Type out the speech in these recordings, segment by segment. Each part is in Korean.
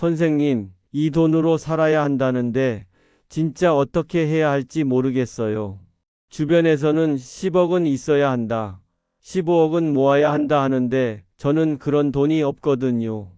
선생님, 이 돈으로 살아야 한다는데 진짜 어떻게 해야 할지 모르겠어요. 주변에서는 10억은 있어야 한다. 15억은 모아야 한다 하는데 저는 그런 돈이 없거든요.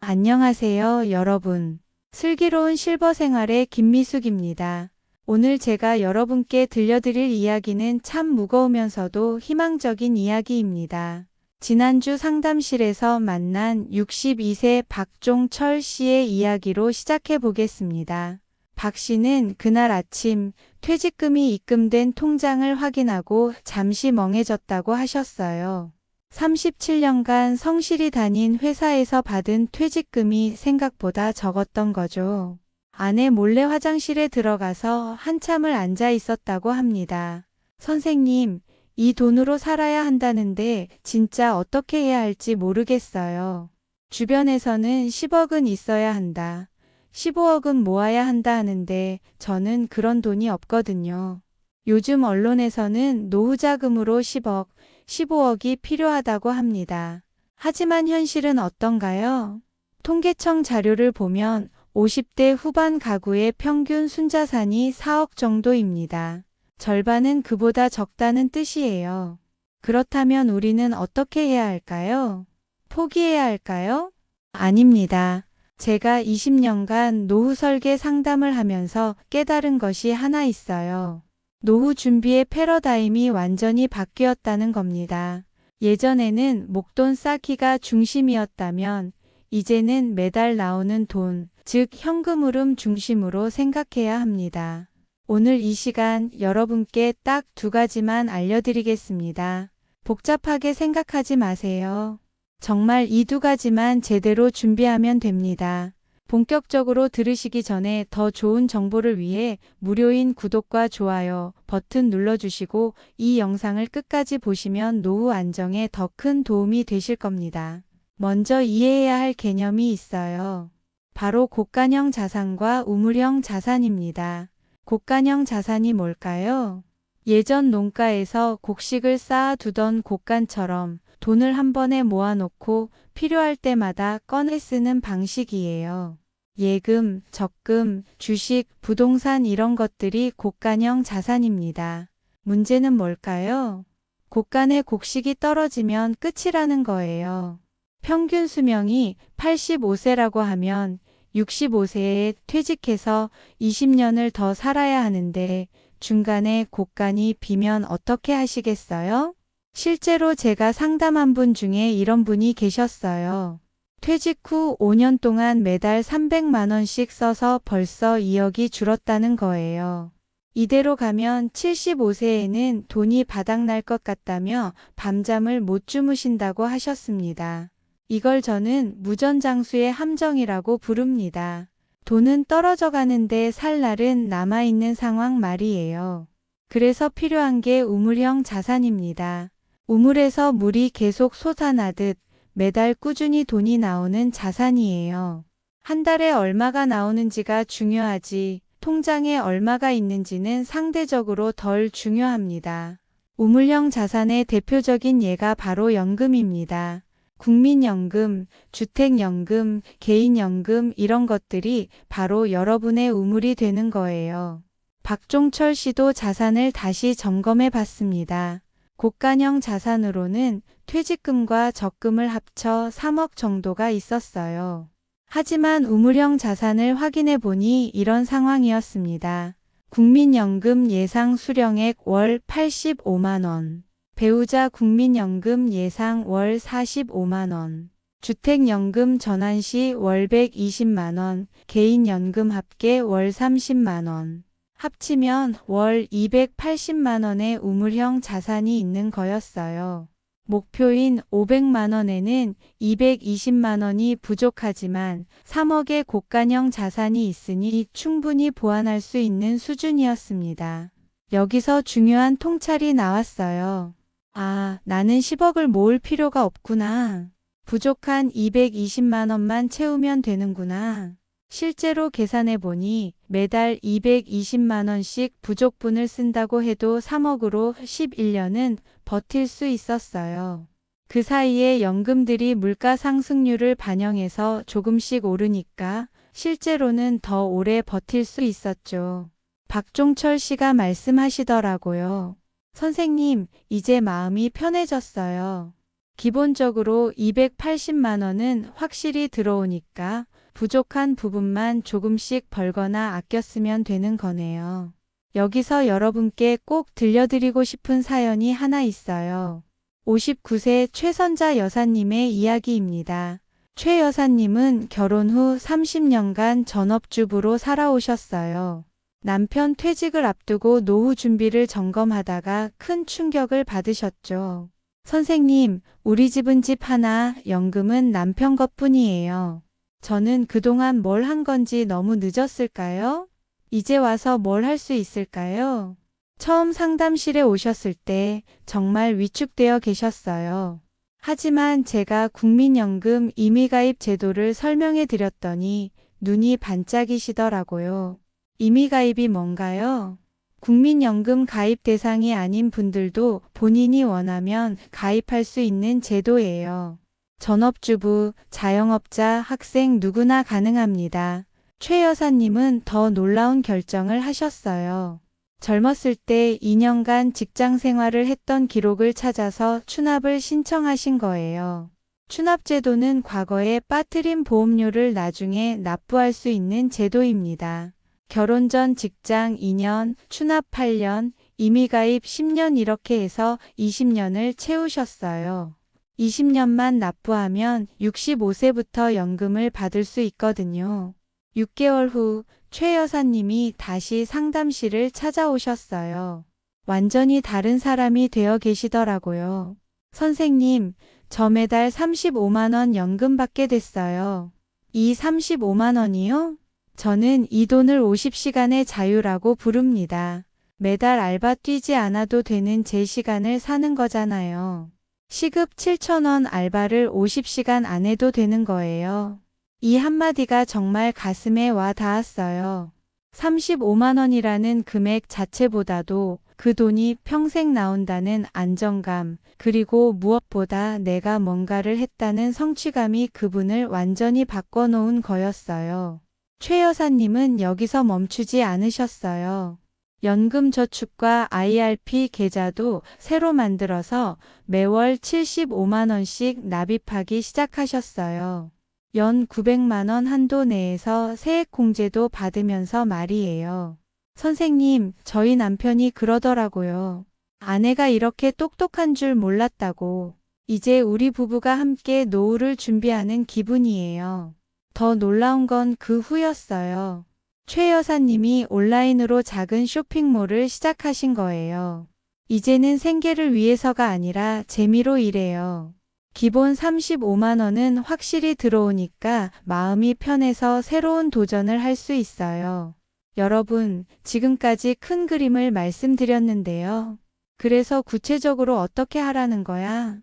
안녕하세요, 여러분. 슬기로운 실버 생활의 김미숙입니다. 오늘 제가 여러분께 들려드릴 이야기는 참 무거우면서도 희망적인 이야기입니다. 지난주 상담실에서 만난 62세 박종철 씨의 이야기로 시작해 보겠습니다. 박 씨는 그날 아침 퇴직금이 입금된 통장을 확인하고 잠시 멍해졌다고 하셨어요. 37년간 성실히 다닌 회사에서 받은 퇴직금이 생각보다 적었던 거죠. 아내 몰래 화장실에 들어가서 한참을 앉아 있었다고 합니다. 선생님, 이 돈으로 살아야 한다는데 진짜 어떻게 해야 할지 모르겠어요. 주변에서는 10억은 있어야 한다. 15억은 모아야 한다 하는데 저는 그런 돈이 없거든요. 요즘 언론에서는 노후자금으로 10억, 15억이 필요하다고 합니다. 하지만 현실은 어떤가요? 통계청 자료를 보면 50대 후반 가구의 평균 순자산이 4억 정도입니다. 절반은 그보다 적다는 뜻이에요. 그렇다면 우리는 어떻게 해야 할까요? 포기해야 할까요? 아닙니다. 제가 20년간 노후 설계 상담을 하면서 깨달은 것이 하나 있어요. 노후 준비의 패러다임이 완전히 바뀌었다는 겁니다. 예전에는 목돈 쌓기가 중심이었다면 이제는 매달 나오는 돈, 즉 현금 흐름 중심으로 생각해야 합니다. 오늘 이 시간 여러분께 딱 두 가지만 알려드리겠습니다. 복잡하게 생각하지 마세요. 정말 이 두 가지만 제대로 준비하면 됩니다. 본격적으로 들으시기 전에 더 좋은 정보를 위해 무료인 구독과 좋아요 버튼 눌러주시고 이 영상을 끝까지 보시면 노후 안정에 더 큰 도움이 되실 겁니다. 먼저 이해해야 할 개념이 있어요. 바로 고가형 자산과 우물형 자산입니다. 고가형 자산이 뭘까요? 예전 농가에서 곡식을 쌓아두던 곡간처럼 돈을 한 번에 모아놓고 필요할 때마다 꺼내 쓰는 방식이에요. 예금, 적금, 주식, 부동산 이런 것들이 곡간형 자산입니다. 문제는 뭘까요? 곡간의 곡식이 떨어지면 끝이라는 거예요. 평균 수명이 85세라고 하면 65세에 퇴직해서 20년을 더 살아야 하는데 중간에 곡간이 비면 어떻게 하시겠어요? 실제로 제가 상담한 분 중에 이런 분이 계셨어요. 퇴직 후 5년 동안 매달 300만 원씩 써서 벌써 2억이 줄었다는 거예요. 이대로 가면 75세에는 돈이 바닥날 것 같다며 밤잠을 못 주무신다고 하셨습니다. 이걸 저는 무전장수의 함정이라고 부릅니다. 돈은 떨어져 가는데 살 날은 남아있는 상황 말이에요. 그래서 필요한 게 우물형 자산입니다. 우물에서 물이 계속 솟아나듯 매달 꾸준히 돈이 나오는 자산이에요. 한 달에 얼마가 나오는지가 중요하지 통장에 얼마가 있는지는 상대적으로 덜 중요합니다. 우물형 자산의 대표적인 예가 바로 연금입니다. 국민연금, 주택연금, 개인연금 이런 것들이 바로 여러분의 우물이 되는 거예요. 박종철 씨도 자산을 다시 점검해 봤습니다. 고가형 자산으로는 퇴직금과 적금을 합쳐 3억 정도가 있었어요. 하지만 우물형 자산을 확인해 보니 이런 상황이었습니다. 국민연금 예상 수령액 월 85만원. 배우자 국민연금 예상 월 45만원, 주택연금 전환 시 월 120만원, 개인연금 합계 월 30만원. 합치면 월 280만원의 우물형 자산이 있는 거였어요. 목표인 500만원에는 220만원이 부족하지만 3억의 고가형 자산이 있으니 충분히 보완할 수 있는 수준이었습니다. 여기서 중요한 통찰이 나왔어요. 아, 나는 10억을 모을 필요가 없구나. 부족한 220만 원만 채우면 되는구나. 실제로 계산해 보니 매달 220만 원씩 부족분을 쓴다고 해도 3억으로 11년은 버틸 수 있었어요. 그 사이에 연금들이 물가 상승률을 반영해서 조금씩 오르니까 실제로는 더 오래 버틸 수 있었죠. 박종철 씨가 말씀하시더라고요. 선생님, 이제 마음이 편해졌어요. 기본적으로 280만 원은 확실히 들어오니까 부족한 부분만 조금씩 벌거나 아꼈으면 되는 거네요. 여기서 여러분께 꼭 들려드리고 싶은 사연이 하나 있어요. 59세 최선자 여사님의 이야기입니다. 최 여사님은 결혼 후 30년간 전업주부로 살아오셨어요. 남편 퇴직을 앞두고 노후 준비를 점검하다가 큰 충격을 받으셨죠. 선생님, 우리 집은 집 하나, 연금은 남편 것 뿐이에요. 저는 그동안 뭘 한 건지 너무 늦었을까요? 이제 와서 뭘 할 수 있을까요? 처음 상담실에 오셨을 때 정말 위축되어 계셨어요. 하지만 제가 국민연금 임의가입 제도를 설명해 드렸더니 눈이 반짝이시더라고요. 임의가입이 뭔가요? 국민연금 가입 대상이 아닌 분들도 본인이 원하면 가입할 수 있는 제도예요. 전업주부, 자영업자, 학생 누구나 가능합니다. 최 여사님은 더 놀라운 결정을 하셨어요. 젊었을 때 2년간 직장 생활을 했던 기록을 찾아서 추납을 신청하신 거예요. 추납제도는 과거에 빠뜨린 보험료를 나중에 납부할 수 있는 제도입니다. 결혼 전 직장 2년, 추납 8년, 임의가입 10년 이렇게 해서 20년을 채우셨어요. 20년만 납부하면 65세부터 연금을 받을 수 있거든요. 6개월 후 최 여사님이 다시 상담실을 찾아오셨어요. 완전히 다른 사람이 되어 계시더라고요. 선생님, 저 매달 35만원 연금 받게 됐어요. 이 35만원이요? 저는 이 돈을 50시간의 자유라고 부릅니다. 매달 알바 뛰지 않아도 되는 제 시간을 사는 거잖아요. 시급 7천원 알바를 50시간 안 해도 되는 거예요. 이 한마디가 정말 가슴에 와 닿았어요. 35만원이라는 금액 자체보다도 그 돈이 평생 나온다는 안정감, 그리고 무엇보다 내가 뭔가를 했다는 성취감이 그분을 완전히 바꿔놓은 거였어요. 최 여사님은 여기서 멈추지 않으셨어요. 연금저축과 IRP 계좌도 새로 만들어서 매월 75만원씩 납입하기 시작하셨어요. 연 900만원 한도 내에서 세액공제도 받으면서 말이에요. 선생님, 저희 남편이 그러더라고요. 아내가 이렇게 똑똑한 줄 몰랐다고. 이제 우리 부부가 함께 노후를 준비하는 기분이에요. 더 놀라운 건 그 후였어요. 최 여사님이 온라인으로 작은 쇼핑몰을 시작하신 거예요. 이제는 생계를 위해서가 아니라 재미로 일해요. 기본 35만원은 확실히 들어오니까 마음이 편해서 새로운 도전을 할 수 있어요. 여러분, 지금까지 큰 그림을 말씀드렸는데요. 그래서 구체적으로 어떻게 하라는 거야?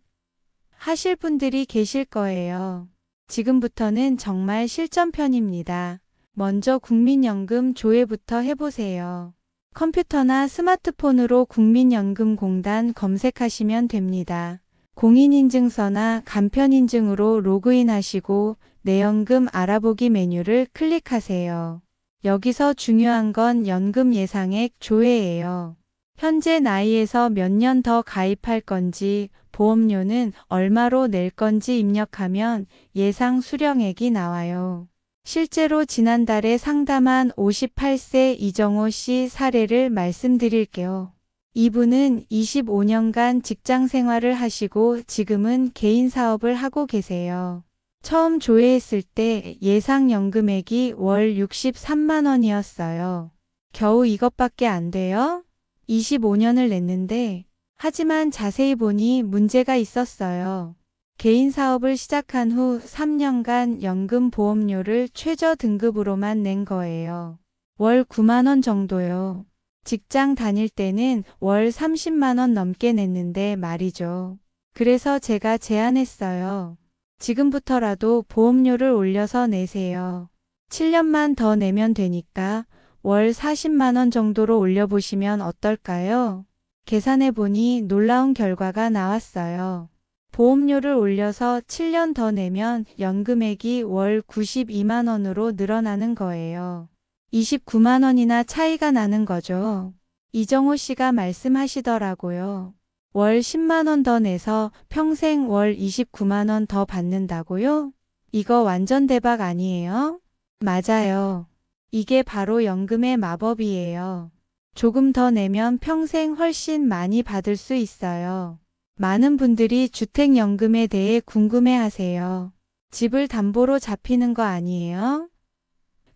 하실 분들이 계실 거예요. 지금부터는 정말 실전편입니다. 먼저 국민연금 조회부터 해보세요. 컴퓨터나 스마트폰으로 국민연금공단 검색하시면 됩니다. 공인인증서나 간편인증으로 로그인하시고 내연금 알아보기 메뉴를 클릭하세요. 여기서 중요한 건 연금 예상액 조회예요. 현재 나이에서 몇 년 더 가입할 건지, 보험료는 얼마로 낼 건지 입력하면 예상 수령액이 나와요. 실제로 지난달에 상담한 58세 이정호 씨 사례를 말씀드릴게요. 이분은 25년간 직장 생활을 하시고 지금은 개인 사업을 하고 계세요. 처음 조회했을 때 예상 연금액이 월 63만 원이었어요. 겨우 이것밖에 안 돼요? 25년을 냈는데, 하지만 자세히 보니 문제가 있었어요. 개인 사업을 시작한 후 3년간 연금 보험료를 최저 등급으로만 낸 거예요. 월 9만 원 정도요. 직장 다닐 때는 월 30만 원 넘게 냈는데 말이죠. 그래서 제가 제안했어요. 지금부터라도 보험료를 올려서 내세요. 7년만 더 내면 되니까 월 40만 원 정도로 올려보시면 어떨까요? 계산해 보니 놀라운 결과가 나왔어요. 보험료를 올려서 7년 더 내면 연금액이 월 92만 원으로 늘어나는 거예요. 29만 원이나 차이가 나는 거죠. 이정호 씨가 말씀하시더라고요. 월 10만 원 더 내서 평생 월 29만 원 더 받는다고요? 이거 완전 대박 아니에요? 맞아요. 이게 바로 연금의 마법이에요. 조금 더 내면 평생 훨씬 많이 받을 수 있어요. 많은 분들이 주택연금에 대해 궁금해 하세요. 집을 담보로 잡히는 거 아니에요?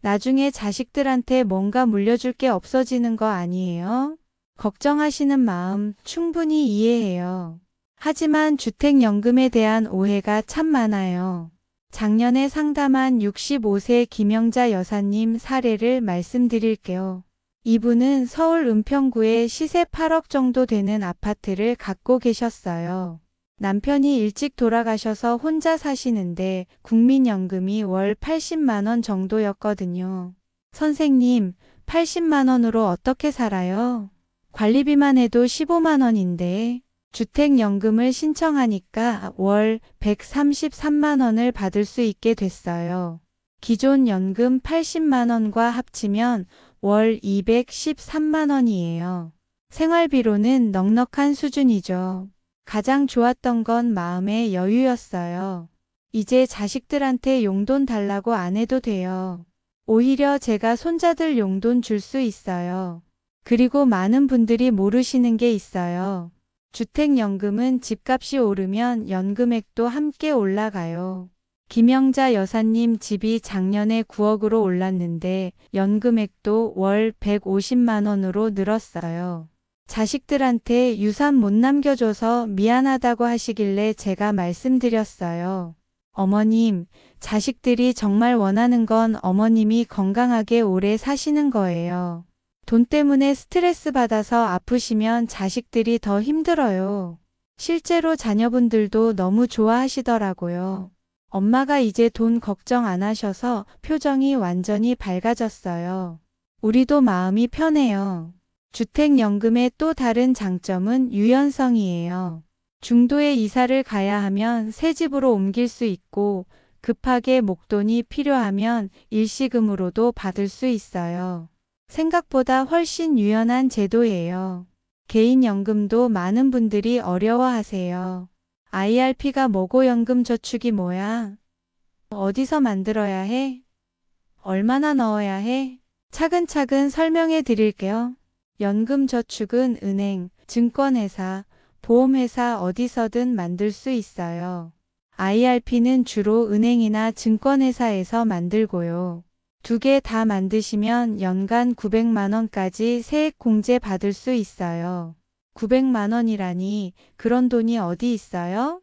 나중에 자식들한테 뭔가 물려줄 게 없어지는 거 아니에요? 걱정하시는 마음 충분히 이해해요. 하지만 주택연금에 대한 오해가 참 많아요. 작년에 상담한 65세 김영자 여사님 사례를 말씀드릴게요. 이분은 서울 은평구에 시세 8억 정도 되는 아파트를 갖고 계셨어요. 남편이 일찍 돌아가셔서 혼자 사시는데 국민연금이 월 80만원 정도였거든요. 선생님, 80만원으로 어떻게 살아요? 관리비만 해도 15만원인데, 주택연금을 신청하니까 월 133만 원을 받을 수 있게 됐어요. 기존 연금 80만 원과 합치면 월 213만 원이에요. 생활비로는 넉넉한 수준이죠. 가장 좋았던 건 마음의 여유였어요. 이제 자식들한테 용돈 달라고 안 해도 돼요. 오히려 제가 손자들 용돈 줄 수 있어요. 그리고 많은 분들이 모르시는 게 있어요. 주택연금은 집값이 오르면 연금액도 함께 올라가요. 김영자 여사님 집이 작년에 9억으로 올랐는데 연금액도 월 150만원으로 늘었어요. 자식들한테 유산 못 남겨줘서 미안하다고 하시길래 제가 말씀드렸어요. 어머님, 자식들이 정말 원하는 건 어머님이 건강하게 오래 사시는 거예요. 돈 때문에 스트레스 받아서 아프시면 자식들이 더 힘들어요. 실제로 자녀분들도 너무 좋아하시더라고요. 엄마가 이제 돈 걱정 안 하셔서 표정이 완전히 밝아졌어요. 우리도 마음이 편해요. 주택연금의 또 다른 장점은 유연성이에요. 중도에 이사를 가야 하면 새 집으로 옮길 수 있고 급하게 목돈이 필요하면 일시금으로도 받을 수 있어요. 생각보다 훨씬 유연한 제도예요. 개인연금도 많은 분들이 어려워하세요. IRP가 뭐고 연금저축이 뭐야? 어디서 만들어야 해? 얼마나 넣어야 해? 차근차근 설명해 드릴게요. 연금저축은 은행, 증권회사, 보험회사 어디서든 만들 수 있어요. IRP는 주로 은행이나 증권회사에서 만들고요. 두 개 다 만드시면 연간 900만원까지 세액 공제 받을 수 있어요. 900만원이라니 그런 돈이 어디 있어요?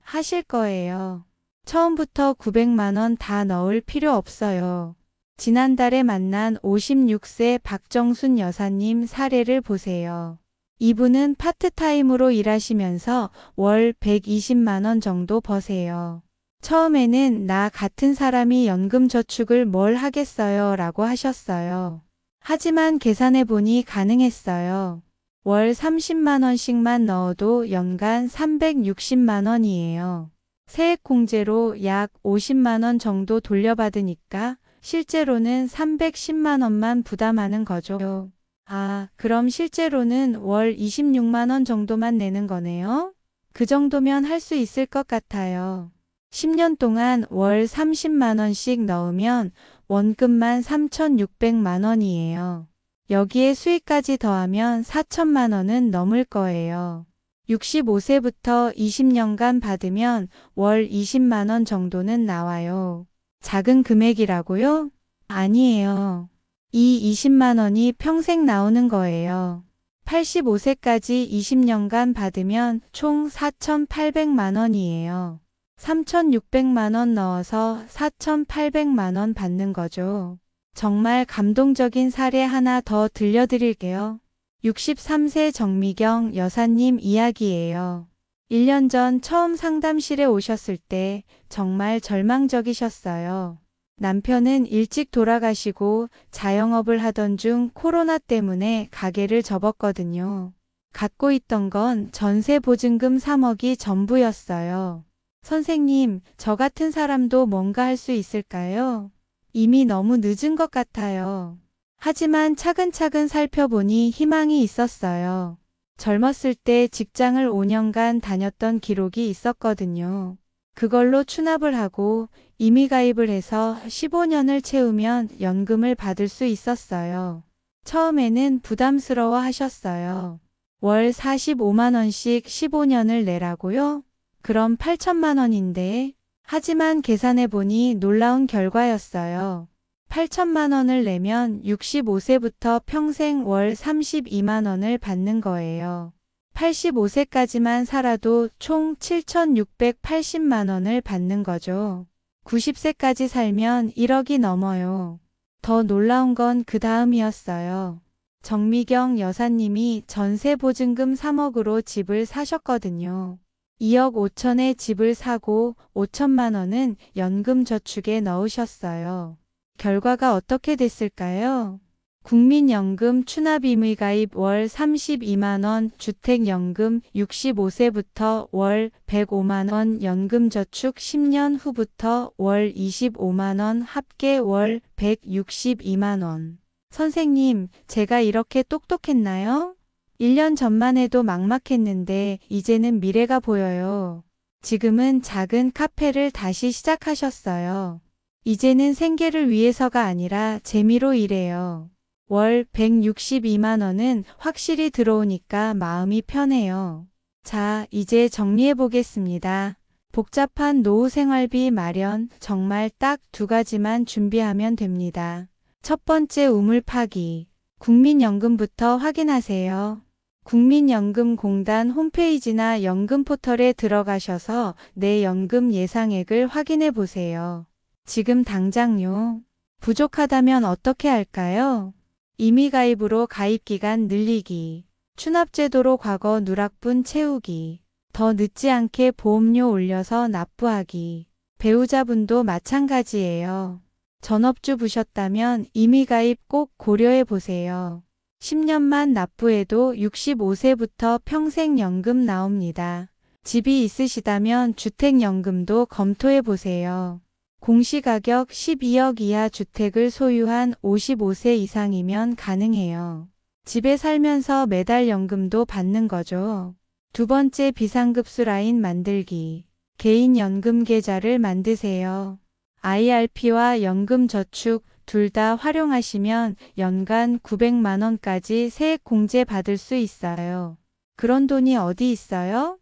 하실 거예요. 처음부터 900만원 다 넣을 필요 없어요. 지난달에 만난 56세 박정순 여사님 사례를 보세요. 이분은 파트타임으로 일하시면서 월 120만원 정도 버세요. 처음에는 나 같은 사람이 연금저축을 뭘 하겠어요 라고 하셨어요. 하지만 계산해보니 가능했어요. 월 30만원씩만 넣어도 연간 360만원이에요. 세액공제로 약 50만원 정도 돌려받으니까 실제로는 310만원만 부담하는 거죠. 아, 그럼 실제로는 월 26만원 정도만 내는 거네요? 그 정도면 할 수 있을 것 같아요. 10년 동안 월 30만원씩 넣으면 원금만 3,600만원이에요. 여기에 수익까지 더하면 4천만원은 넘을 거예요. 65세부터 20년간 받으면 월 20만원 정도는 나와요. 작은 금액이라고요? 아니에요. 이 20만원이 평생 나오는 거예요. 85세까지 20년간 받으면 총 4,800만원이에요. 3,600만원 넣어서 4,800만원 받는 거죠. 정말 감동적인 사례 하나 더 들려드릴게요. 63세 정미경 여사님 이야기예요. 1년 전 처음 상담실에 오셨을 때 정말 절망적이셨어요. 남편은 일찍 돌아가시고 자영업을 하던 중 코로나 때문에 가게를 접었거든요. 갖고 있던 건 전세 보증금 3억이 전부였어요. 선생님, 저 같은 사람도 뭔가 할 수 있을까요? 이미 너무 늦은 것 같아요. 하지만 차근차근 살펴보니 희망이 있었어요. 젊었을 때 직장을 5년간 다녔던 기록이 있었거든요. 그걸로 추납을 하고 임의 가입을 해서 15년을 채우면 연금을 받을 수 있었어요. 처음에는 부담스러워 하셨어요. 월 45만원씩 15년을 내라고요? 그럼 8천만 원인데. 하지만 계산해 보니 놀라운 결과였어요. 8천만 원을 내면 65세부터 평생 월 32만 원을 받는 거예요. 85세까지만 살아도 총 7,680만 원을 받는 거죠. 90세까지 살면 1억이 넘어요. 더 놀라운 건 그 다음이었어요. 정미경 여사님이 전세 보증금 3억으로 집을 사셨거든요. 2억 5천에 집을 사고 5천만 원은 연금 저축에 넣으셨어요. 결과가 어떻게 됐을까요? 국민연금 추납임의 가입 월 32만원, 주택연금 65세부터 월 105만원, 연금저축 10년 후부터 월 25만원, 합계 월 162만원. 선생님, 제가 이렇게 똑똑했나요? 1년 전만 해도 막막했는데 이제는 미래가 보여요. 지금은 작은 카페를 다시 시작하셨어요. 이제는 생계를 위해서가 아니라 재미로 일해요. 월 162만 원은 확실히 들어오니까 마음이 편해요. 자, 이제 정리해 보겠습니다. 복잡한 노후 생활비 마련 정말 딱 두 가지만 준비하면 됩니다. 첫 번째 우물 파기. 국민연금부터 확인하세요. 국민연금공단 홈페이지나 연금 포털에 들어가셔서 내 연금 예상액을 확인해 보세요. 지금 당장요. 부족하다면 어떻게 할까요? 임의 가입으로 가입 기간 늘리기. 추납제도로 과거 누락분 채우기. 더 늦지 않게 보험료 올려서 납부하기. 배우자분도 마찬가지예요. 전업주 부셨다면 임의 가입 꼭 고려해 보세요. 10년만 납부해도 65세부터 평생 연금 나옵니다. 집이 있으시다면 주택연금도 검토해 보세요. 공시가격 12억 이하 주택을 소유한 55세 이상이면 가능해요. 집에 살면서 매달 연금도 받는 거죠. 두 번째 비상급수 라인 만들기. 개인 연금 계좌를 만드세요. IRP와 연금저축 둘 다 활용하시면 연간 900만 원까지 세액 공제 받을 수 있어요. 그런 돈이 어디 있어요?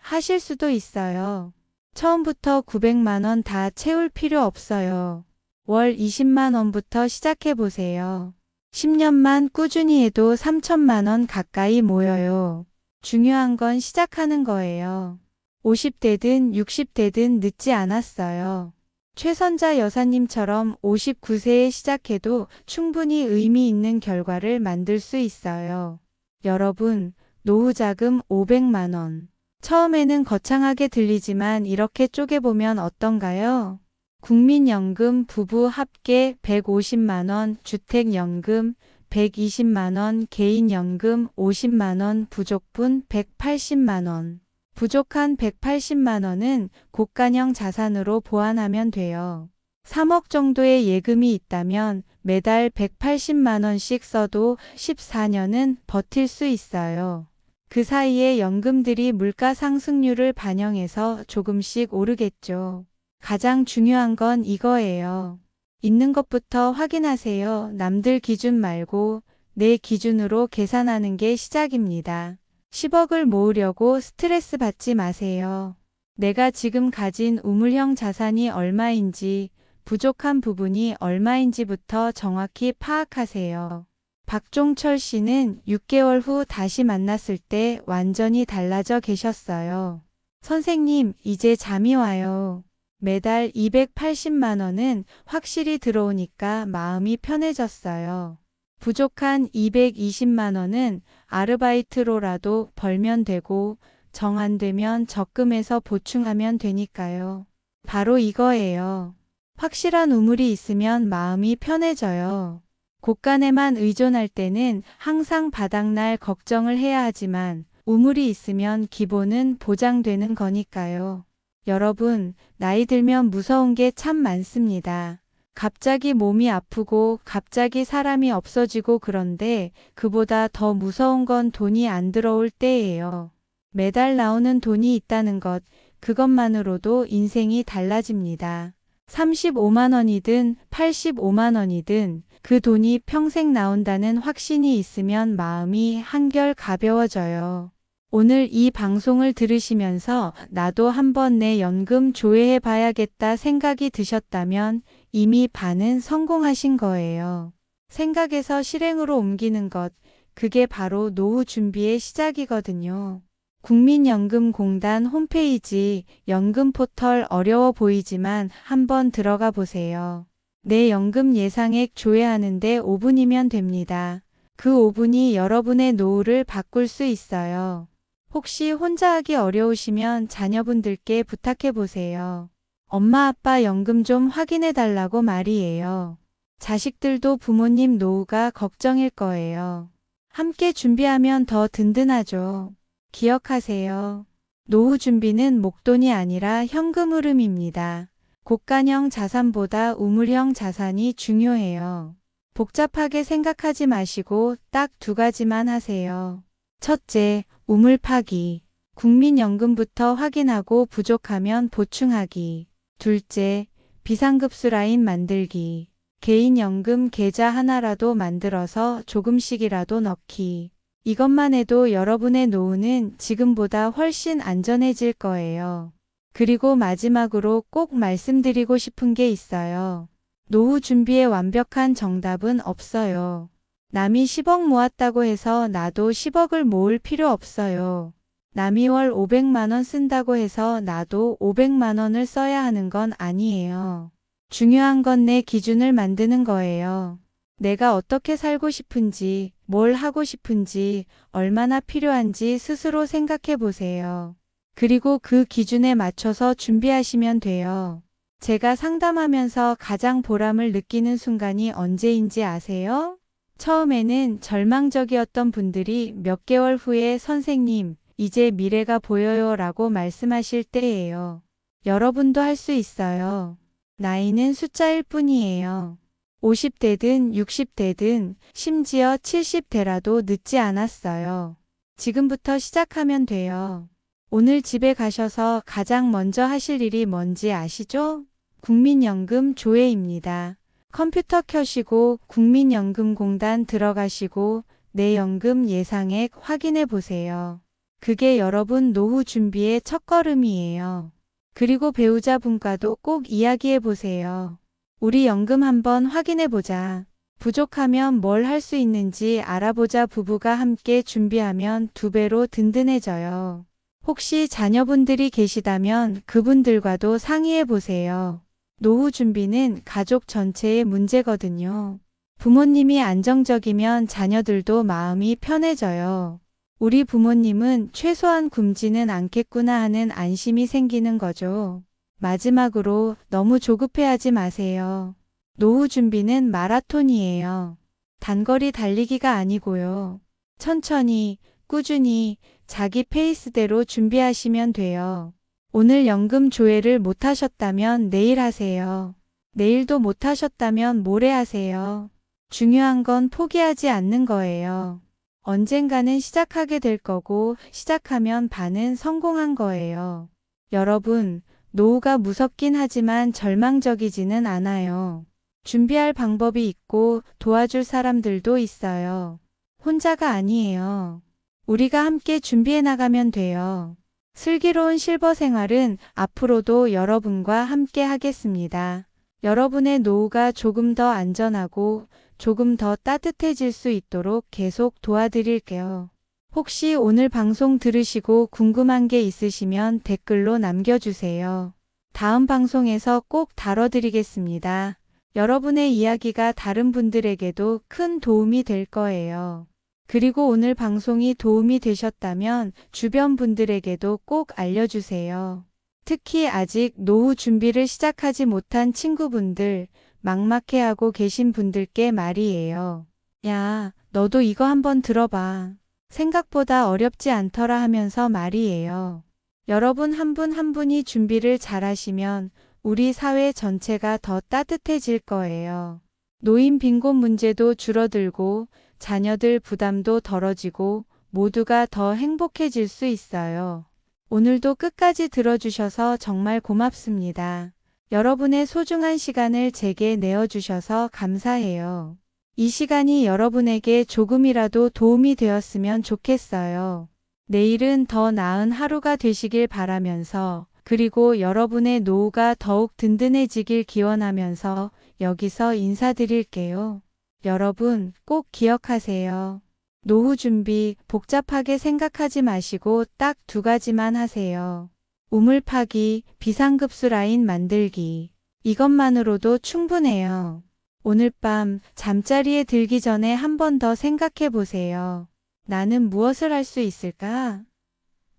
하실 수도 있어요. 처음부터 900만 원 다 채울 필요 없어요. 월 20만 원부터 시작해 보세요. 10년만 꾸준히 해도 3천만 원 가까이 모여요. 중요한 건 시작하는 거예요. 50대든 60대든 늦지 않았어요. 최선자 여사님처럼 59세에 시작해도 충분히 의미 있는 결과를 만들 수 있어요. 여러분, 노후자금 500만원. 처음에는 거창하게 들리지만 이렇게 쪼개보면 어떤가요? 국민연금 부부 합계 150만원, 주택연금 120만원, 개인연금 50만원, 부족분 180만원. 부족한 180만 원은 고가형 자산으로 보완하면 돼요. 3억 정도의 예금이 있다면 매달 180만 원씩 써도 14년은 버틸 수 있어요. 그 사이에 연금들이 물가 상승률을 반영해서 조금씩 오르겠죠. 가장 중요한 건 이거예요. 있는 것부터 확인하세요. 남들 기준 말고 내 기준으로 계산하는 게 시작입니다. 10억을 모으려고 스트레스 받지 마세요. 내가 지금 가진 우물형 자산이 얼마인지, 부족한 부분이 얼마인지부터 정확히 파악하세요. 박종철 씨는 6개월 후 다시 만났을 때 완전히 달라져 계셨어요. 선생님, 이제 잠이 와요. 매달 280만 원은 확실히 들어오니까 마음이 편해졌어요. 부족한 220만 원은 아르바이트로라도 벌면 되고 정 안 되면 적금해서 보충하면 되니까요. 바로 이거예요. 확실한 우물이 있으면 마음이 편해져요. 곳간에만 의존할 때는 항상 바닥날 걱정을 해야 하지만 우물이 있으면 기본은 보장되는 거니까요. 여러분, 나이 들면 무서운 게 참 많습니다. 갑자기 몸이 아프고 갑자기 사람이 없어지고 그런데 그보다 더 무서운 건 돈이 안 들어올 때예요. 매달 나오는 돈이 있다는 것, 그것만으로도 인생이 달라집니다. 35만 원이든 85만 원이든 그 돈이 평생 나온다는 확신이 있으면 마음이 한결 가벼워져요. 오늘 이 방송을 들으시면서 나도 한번 내 연금 조회해 봐야겠다 생각이 드셨다면 이미 반은 성공하신 거예요. 생각에서 실행으로 옮기는 것, 그게 바로 노후 준비의 시작이거든요. 국민연금공단 홈페이지 연금 포털 어려워 보이지만 한번 들어가 보세요. 내 연금 예상액 조회하는데 5분이면 됩니다. 그 5분이 여러분의 노후를 바꿀 수 있어요. 혹시 혼자 하기 어려우시면 자녀분들께 부탁해 보세요. 엄마 아빠 연금 좀 확인해 달라고 말이에요. 자식들도 부모님 노후가 걱정일 거예요. 함께 준비하면 더 든든하죠. 기억하세요. 노후 준비는 목돈이 아니라 현금 흐름입니다. 고가형 자산보다 우물형 자산이 중요해요. 복잡하게 생각하지 마시고 딱 두 가지만 하세요. 첫째, 우물 파기. 국민연금부터 확인하고 부족하면 보충하기. 둘째, 비상급수 라인 만들기. 개인연금 계좌 하나라도 만들어서 조금씩이라도 넣기. 이것만 해도 여러분의 노후는 지금보다 훨씬 안전해질 거예요. 그리고 마지막으로 꼭 말씀드리고 싶은 게 있어요. 노후 준비의 완벽한 정답은 없어요. 남이 10억 모았다고 해서 나도 10억을 모을 필요 없어요. 남이 월 500만원 쓴다고 해서 나도 500만원을 써야 하는 건 아니에요. 중요한 건 내 기준을 만드는 거예요. 내가 어떻게 살고 싶은지, 뭘 하고 싶은지, 얼마나 필요한지 스스로 생각해 보세요. 그리고 그 기준에 맞춰서 준비하시면 돼요. 제가 상담하면서 가장 보람을 느끼는 순간이 언제인지 아세요? 처음에는 절망적이었던 분들이 몇 개월 후에 선생님, 이제 미래가 보여요 라고 말씀하실 때예요. 여러분도 할 수 있어요. 나이는 숫자일 뿐이에요. 50대든 60대든 심지어 70대라도 늦지 않았어요. 지금부터 시작하면 돼요. 오늘 집에 가셔서 가장 먼저 하실 일이 뭔지 아시죠? 국민연금 조회입니다. 컴퓨터 켜시고 국민연금공단 들어가시고 내 연금 예상액 확인해 보세요. 그게 여러분 노후 준비의 첫걸음이에요. 그리고 배우자 분과도 꼭 이야기해 보세요. 우리 연금 한번 확인해 보자. 부족하면 뭘 할 수 있는지 알아보자 부부가 함께 준비하면 두 배로 든든해져요. 혹시 자녀분들이 계시다면 그분들과도 상의해 보세요. 노후 준비는 가족 전체의 문제거든요. 부모님이 안정적이면 자녀들도 마음이 편해져요. 우리 부모님은 최소한 굶지는 않겠구나 하는 안심이 생기는 거죠. 마지막으로 너무 조급해하지 마세요. 노후 준비는 마라톤이에요. 단거리 달리기가 아니고요. 천천히, 꾸준히, 자기 페이스대로 준비하시면 돼요. 오늘 연금 조회를 못하셨다면 내일 하세요. 내일도 못하셨다면 모레 하세요. 중요한 건 포기하지 않는 거예요. 언젠가는 시작하게 될 거고 시작하면 반은 성공한 거예요. 여러분, 노후가 무섭긴 하지만 절망적이지는 않아요. 준비할 방법이 있고 도와줄 사람들도 있어요. 혼자가 아니에요. 우리가 함께 준비해 나가면 돼요. 슬기로운 실버 생활은 앞으로도 여러분과 함께 하겠습니다. 여러분의 노후가 조금 더 안전하고 조금 더 따뜻해질 수 있도록 계속 도와드릴게요. 혹시 오늘 방송 들으시고 궁금한 게 있으시면 댓글로 남겨주세요. 다음 방송에서 꼭 다뤄드리겠습니다. 여러분의 이야기가 다른 분들에게도 큰 도움이 될 거예요. 그리고 오늘 방송이 도움이 되셨다면 주변 분들에게도 꼭 알려주세요. 특히 아직 노후 준비를 시작하지 못한 친구분들, 막막해하고 계신 분들께 말이에요. 야, 너도 이거 한번 들어봐. 생각보다 어렵지 않더라 하면서 말이에요. 여러분 한 분한 분이 준비를 잘 하시면 우리 사회 전체가 더 따뜻해질 거예요. 노인 빈곤 문제도 줄어들고 자녀들 부담도 덜어지고 모두가 더 행복해질 수 있어요. 오늘도 끝까지 들어주셔서 정말 고맙습니다. 여러분의 소중한 시간을 제게 내어주셔서 감사해요. 이 시간이 여러분에게 조금이라도 도움이 되었으면 좋겠어요. 내일은 더 나은 하루가 되시길 바라면서 그리고 여러분의 노후가 더욱 든든해지길 기원하면서 여기서 인사드릴게요. 여러분 꼭 기억하세요. 노후 준비 복잡하게 생각하지 마시고 딱 두 가지만 하세요. 우물 파기, 비상급수 라인 만들기. 이것만으로도 충분해요. 오늘 밤 잠자리에 들기 전에 한 번 더 생각해 보세요. 나는 무엇을 할 수 있을까?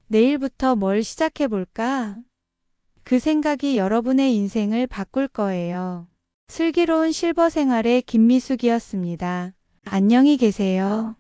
내일부터 뭘 시작해 볼까? 그 생각이 여러분의 인생을 바꿀 거예요. 슬기로운 실버 생활의 김미숙이었습니다. 안녕히 계세요.